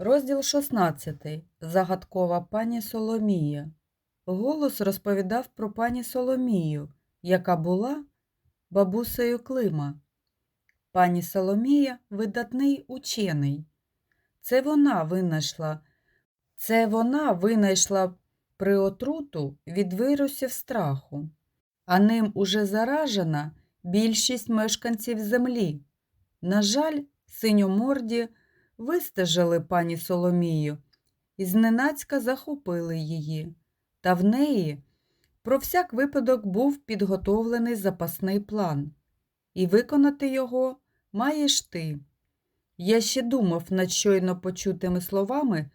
Розділ 16. Загадкова пані Соломія. Голос розповідав про пані Соломію, яка була бабусею Клима. Пані Соломія видатний учений. Це вона винайшла, це вона винайшла приотруту від вірусів страху, а ним уже заражена більшість мешканців землі. На жаль, синьоморді вистежили пані Соломію і зненацька захопили її, та в неї про всяк випадок був підготовлений запасний план, і виконати його маєш ти. Я ще думав над щойно почутими словами,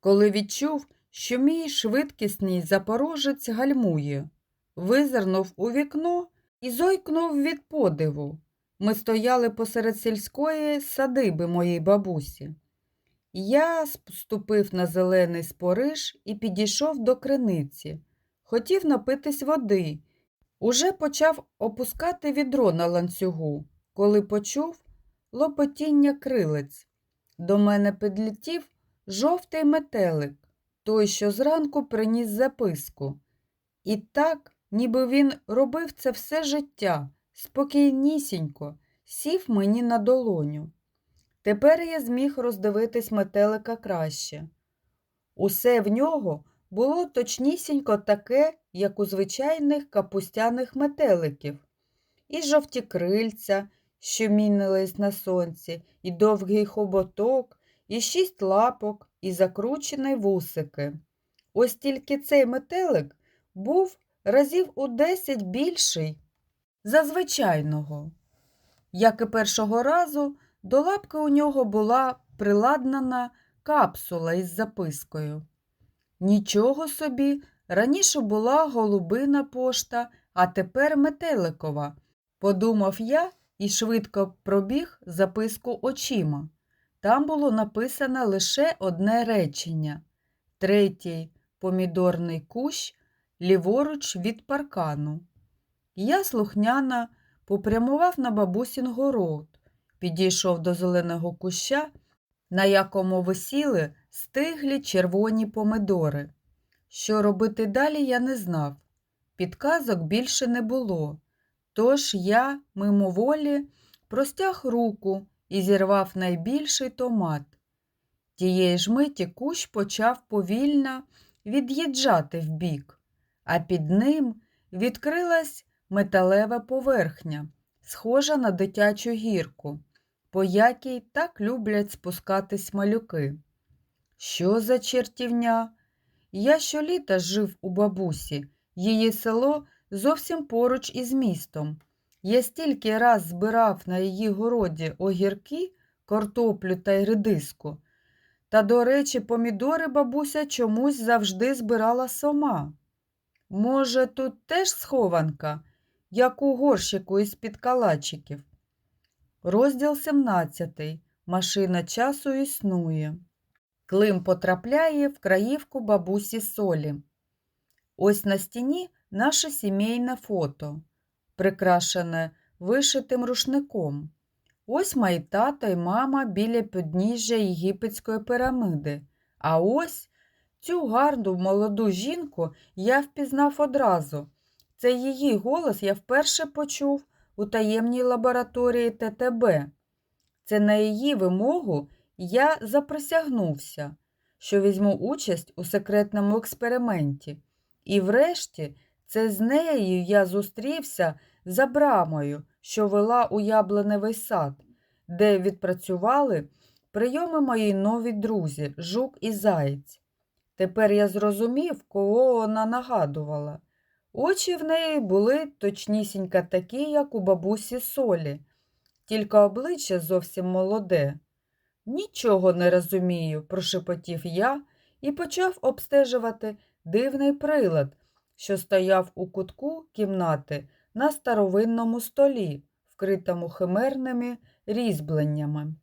коли відчув, що мій швидкісний запорожець гальмує, визирнув у вікно і зойкнув від подиву. Ми стояли посеред сільської садиби моєї бабусі. Я ступив на зелений спориш і підійшов до криниці. Хотів напитись води. Уже почав опускати відро на ланцюгу, коли почув лопотіння крилець. До мене підлетів жовтий метелик, той, що зранку приніс записку. І так, ніби він робив це все життя, спокійнісінько, сів мені на долоню. Тепер я зміг роздивитись метелика краще. Усе в нього було точнісінько таке, як у звичайних капустяних метеликів, і жовті крильця, що мінились на сонці, і довгий хоботок, і шість лапок, і закручені вусики. Ось тільки цей метелик був разів у десять більший за звичайного. Як і першого разу, до лапки у нього була приладнана капсула із запискою. Нічого собі, раніше була голубина пошта, а тепер метеликова, подумав я і швидко пробіг записку очима. Там було написано лише одне речення третій помідорний кущ ліворуч від паркану. Я слухняно попрямував на бабусін город, підійшов до зеленого куща, на якому висіли стиглі червоні помидори. Що робити далі, я не знав. Підказок більше не було. Тож я, мимоволі, простяг руку і зірвав найбільший томат. Тієї ж миті кущ почав повільно від'їжджати вбік, а під ним відкрилась металева поверхня, схожа на дитячу гірку, по якій так люблять спускатись малюки. Що за чертівня? Я щоліта жив у бабусі, її село зовсім поруч із містом. Я стільки раз збирав на її городі огірки, картоплю та й редиску. Та, до речі, помідори бабуся чомусь завжди збирала сама. Може, тут теж схованка, як у горщику із-під калачиків. Розділ 17. Машина часу існує. Клим потрапляє в краївку бабусі солі. Ось на стіні наше сімейне фото, прикрашене вишитим рушником. Ось мої тато і мама біля підніжжя єгипетської пірамиди. А ось цю гарну молоду жінку я впізнав одразу. Це її голос я вперше почув у таємній лабораторії ТТБ. Це на її вимогу я заприсягнувся, що візьму участь у секретному експерименті. І врешті це з нею я зустрівся за брамою, що вела у яблуневий сад, де відпрацювали прийоми мої нові друзі, жук і заєць. Тепер я зрозумів, кого вона нагадувала. Очі в неї були точнісінько такі, як у бабусі солі, тільки обличчя зовсім молоде. Нічого не розумію, прошепотів я і почав обстежувати дивний прилад, що стояв у кутку кімнати на старовинному столі, вкритому химерними різьбленнями.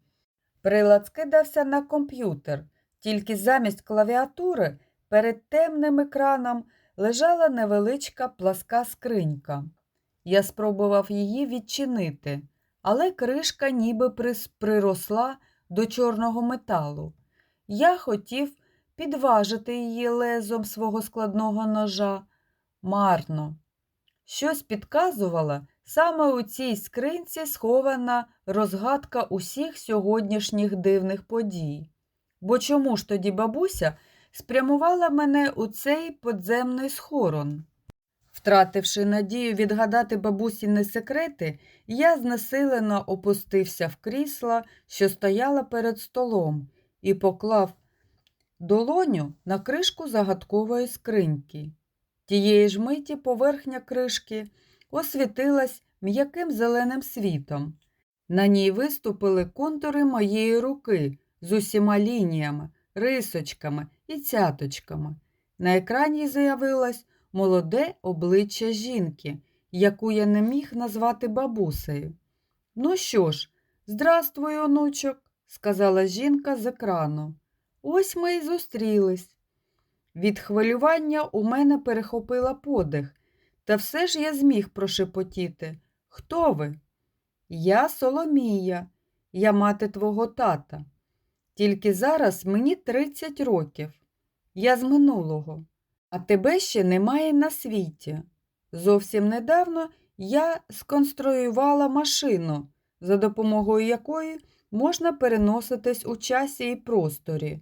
Прилад скидався на комп'ютер, тільки замість клавіатури перед темним екраном лежала невеличка пласка скринька. Я спробував її відчинити, але кришка ніби приросла до чорного металу. я хотів підважити її лезом свого складного ножа. Марно. Щось підказувало, саме у цій скринці схована розгадка усіх сьогоднішніх дивних подій. Бо чому ж тоді бабуся спрямувала мене у цей подземний схорон? Втративши надію відгадати бабусіни секрети, я знесилено опустився в крісло, що стояла перед столом, і поклав долоню на кришку загадкової скриньки. Тієї ж миті поверхня кришки освітилась м'яким зеленим світом. На ній виступили контури моєї руки з усіма лініями, рисочками і цяточками. На екрані з'явилось молоде обличчя жінки, яку я не міг назвати бабусею. Ну що ж, здравствуй, онучок, сказала жінка з екрану. Ось ми й зустрілись. Від хвилювання у мене перехопила подих, та все ж я зміг прошепотіти. Хто ви? Я Соломія, я мати твого тата. Тільки зараз мені 30 років. Я з минулого, а тебе ще немає на світі. Зовсім недавно я сконструювала машину, за допомогою якої можна переноситись у часі і просторі.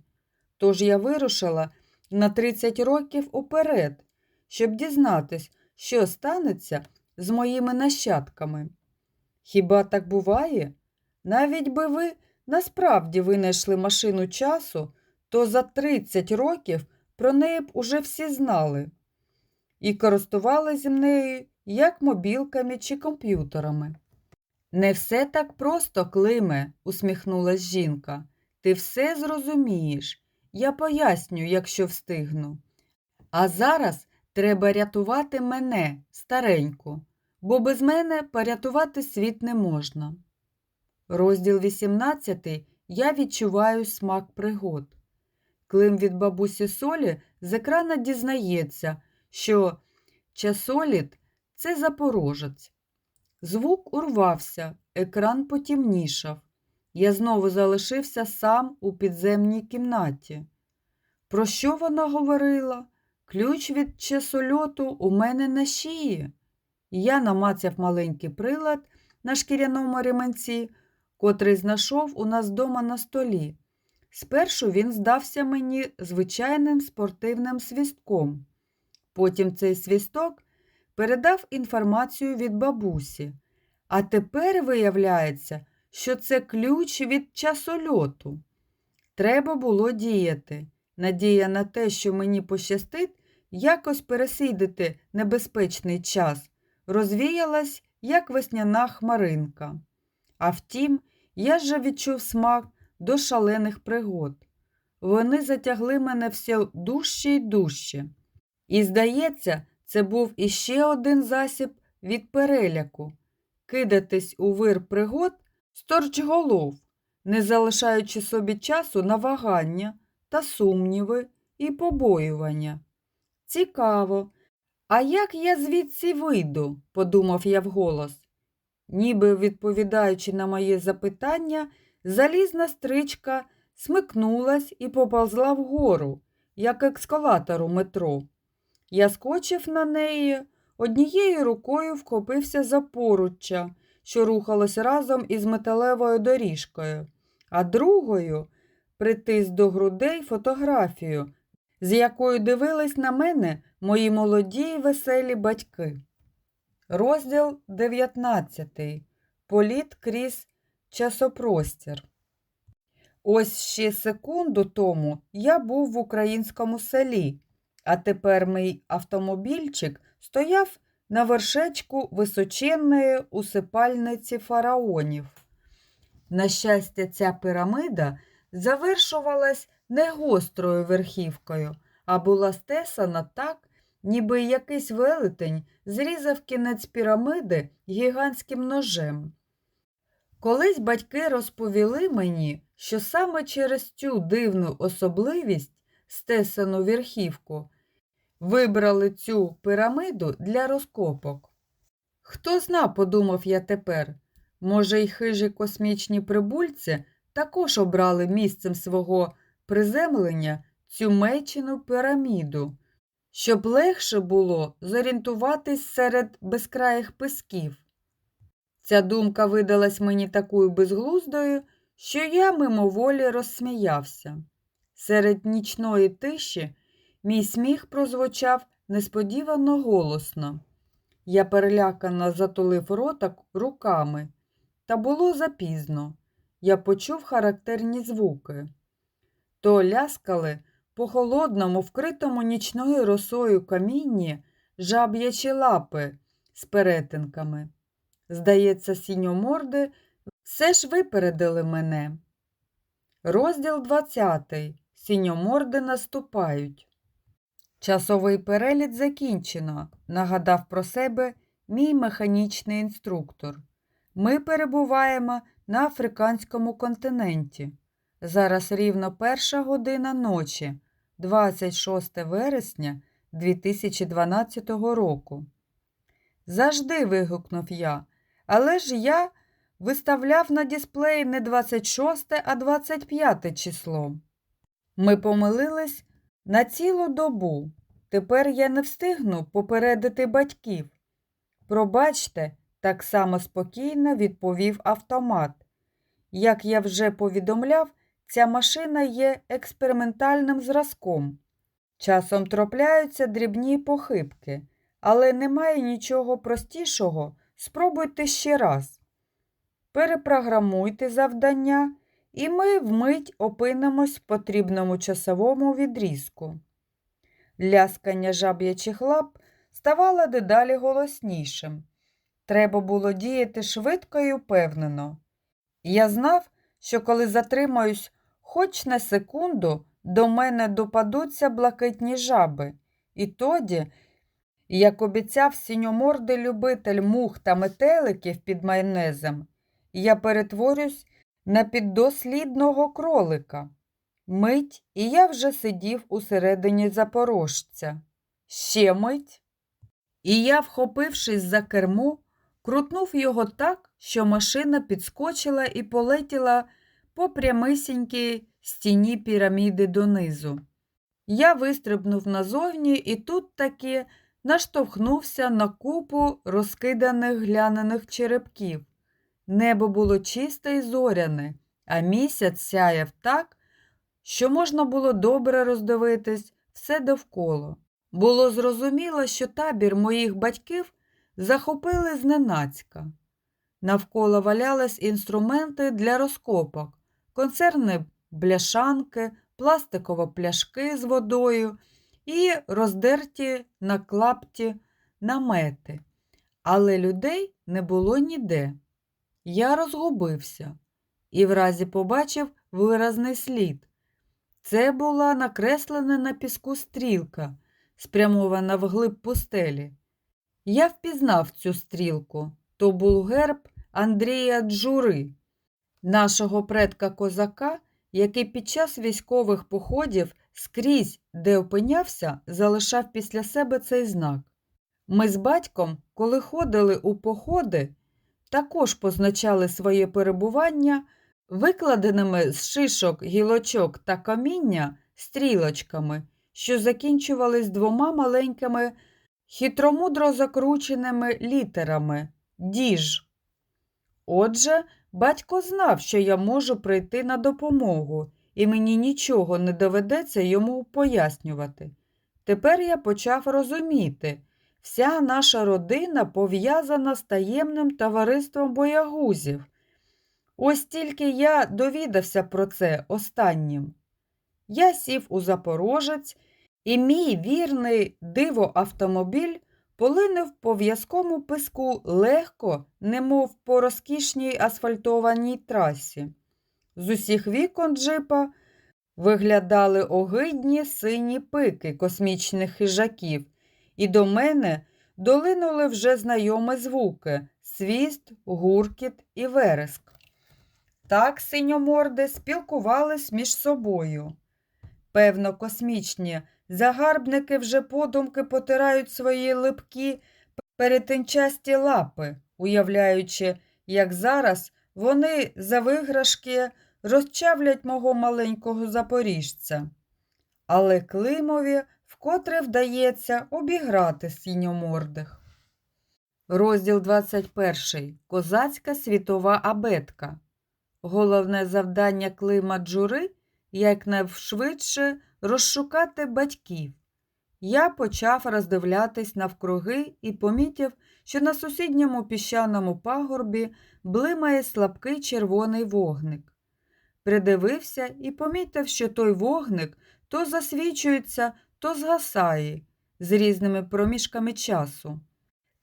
Тож я вирушила на 30 років уперед, щоб дізнатись, що станеться з моїми нащадками. Хіба так буває? Навіть би ви насправді винайшли машину часу, то за 30 років про неї б уже всі знали і користувалися нею як мобілками чи комп'ютерами. Не все так просто, Климе, усміхнулась жінка. Ти все зрозумієш. Я поясню, якщо встигну. А зараз треба рятувати мене, стареньку, бо без мене порятувати світ не можна. Розділ 18 я відчуваю смак пригод. Клим від бабусі Солі з екрана дізнається, що часоліт це запорожець. Звук урвався, екран потімнішав. Я знову залишився сам у підземній кімнаті. Про що вона говорила? Ключ від часольоту у мене на шиї. Я намацяв маленький прилад на шкіряному ременці, котрий знайшов у нас дома на столі. Спершу він здався мені звичайним спортивним свістком. Потім цей свісток передав інформацію від бабусі. А тепер виявляється, що це ключ від часольоту. Треба було діяти. Надія на те, що мені пощастить, якось пересидити небезпечний час, розвіялась, як весняна хмаринка. А втім, я вже відчув смак до шалених пригод. Вони затягли мене все дужче й дужче. І, здається, це був іще один засіб від переляку кидатись у вир пригод сторчголов, не залишаючи собі часу на вагання та сумніви і побоювання. Цікаво, а як я звідси вийду? подумав я вголос. Ніби відповідаючи на моє запитання, залізна стричка смикнулась і поповзла вгору, як екскалатор у метро. Я скочив на неї, однією рукою вхопився за поруччя, що рухалось разом із металевою доріжкою, а другою притис до грудей фотографію, з якою дивились на мене мої молоді й веселі батьки. Розділ 19. Політ крізь часопростір. Ось ще секунду тому я був в українському селі, а тепер мій автомобільчик стояв на вершечку височенної усипальниці фараонів. На щастя, ця пірамида завершувалась не гострою верхівкою, а була стесана так, ніби якийсь велетень зрізав кінець пірамиди гігантським ножем. Колись батьки розповіли мені, що саме через цю дивну особливість, стесану верхівку, вибрали цю пірамиду для розкопок. Хто зна, подумав я тепер, може, й хижі космічні прибульці також обрали місцем свого приземлення цю мечену піраміду, щоб легше було зорієнтуватись серед безкраїх песків. Ця думка видалась мені такою безглуздою, що я мимоволі розсміявся. Серед нічної тиші мій сміх прозвучав несподівано голосно. Я перелякано затулив рота руками, та було запізно. Я почув характерні звуки. То ляскали по холодному, вкритому нічною росою камінні жаб'ячі лапи з перетинками. Здається, сіньоморди все ж випередили мене. Розділ 20. Сіньоморди наступають. Часовий переліт закінчено, нагадав про себе мій механічний інструктор. Ми перебуваємо на африканському континенті. Зараз рівно перша година ночі, 26 вересня 2012 року. Завжди вигукнув я, але ж я виставляв на дисплеї не 26, а 25 число. Ми помилились на цілу добу. Тепер я не встигну попередити батьків. Пробачте, так само спокійно відповів автомат. Як я вже повідомляв, ця машина є експериментальним зразком. Часом трапляються дрібні похибки, але немає нічого простішого. Спробуйте ще раз. Перепрограмуйте завдання, і ми вмить опинимось в потрібному часовому відрізку. Ляскання жаб'ячих лап ставало дедалі голоснішим. Треба було діяти швидко і впевнено. Я знав, що коли затримаюсь хоч на секунду, до мене допадуться блакитні жаби, і тоді, як обіцяв сіньомордий любитель мух та метеликів під майонезом, я перетворюсь на піддослідного кролика. Мить, і я вже сидів усередині запорожця. Ще мить. І я, вхопившись за кермо, крутнув його так, що машина підскочила і полетіла по прямисінькій стіні піраміди донизу. Я вистрибнув назовні і тут таки наштовхнувся на купу розкиданих глянених черепків. Небо було чисте і зоряне, а місяць сяяв так, що можна було добре роздивитись все довкола. Було зрозуміло, що табір моїх батьків захопили зненацька. Навколо валялись інструменти для розкопок, концерни бляшанки, пластикові пляшки з водою і роздерті на клапті намети. Але людей не було ніде. Я розгубився і вразі побачив виразний слід. Це була накреслена на піску стрілка, спрямована вглиб пустелі. Я впізнав цю стрілку. То був герб Андрія Джури, нашого предка козака, який під час військових походів скрізь, де опинявся, залишав після себе цей знак. Ми з батьком, коли ходили у походи, також позначали своє перебування викладеними з шишок, гілочок та каміння стрілочками, що закінчувались двома маленькими хитромудро закрученими літерами діж. Отже, батько знав, що я можу прийти на допомогу, і мені нічого не доведеться йому пояснювати. Тепер я почав розуміти, вся наша родина пов'язана з таємним товариством боягузів. Ось тільки я довідався про це останнім. Я сів у Запорожець, і мій вірний диво автомобіль полинув по в'язкому писку легко, немов по розкішній асфальтованій трасі. З усіх вікон джипа виглядали огидні сині пики космічних хижаків, і до мене долинули вже знайомі звуки свіст, гуркіт і вереск. Так синьоморди спілкувались між собою. Певно, космічні загарбники вже подумки потирають свої липкі перетинчасті лапи, уявляючи, як зараз вони за виграшки розчавлять мого маленького запоріжця. Але Климові вкотре вдається обіграти синьомордих. Розділ 21. Козацька світова абетка. Головне завдання Клима Джури якнайшвидше розшукати батьків. Я почав роздивлятись навкруги і помітив, що на сусідньому піщаному пагорбі блимає слабкий червоний вогник. Придивився і помітив, що той вогник то засвічується, то згасає з різними проміжками часу.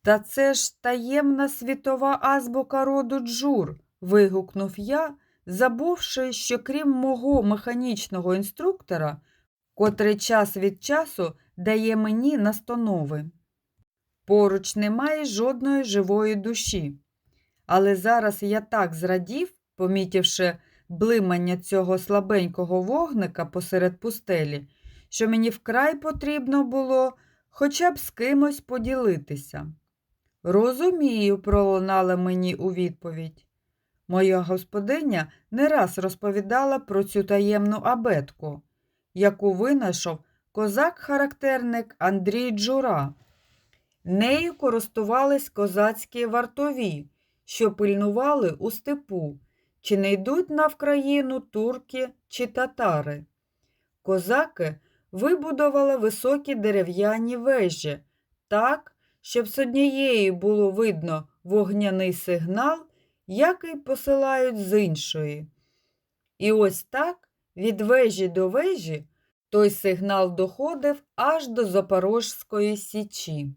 Та це ж таємна світова азбука роду Джур, вигукнув я, забувши, що крім мого механічного інструктора, котрий час від часу дає мені настанови. Поруч немає жодної живої душі. Але зараз я так зрадів, помітивши блимання цього слабенького вогника посеред пустелі, що мені вкрай потрібно було хоча б з кимось поділитися. Розумію, пролунала мені у відповідь. Моя господиня не раз розповідала про цю таємну абетку, яку винайшов козак-характерник Андрій Джура. Нею користувались козацькі вартові, що пильнували у степу, чи не йдуть на Вкраїну турки чи татари. Козаки вибудували високі дерев'яні вежі так, щоб з однієї було видно вогняний сигнал, який посилають з іншої. І ось так від вежі до вежі той сигнал доходив аж до Запорожської січі.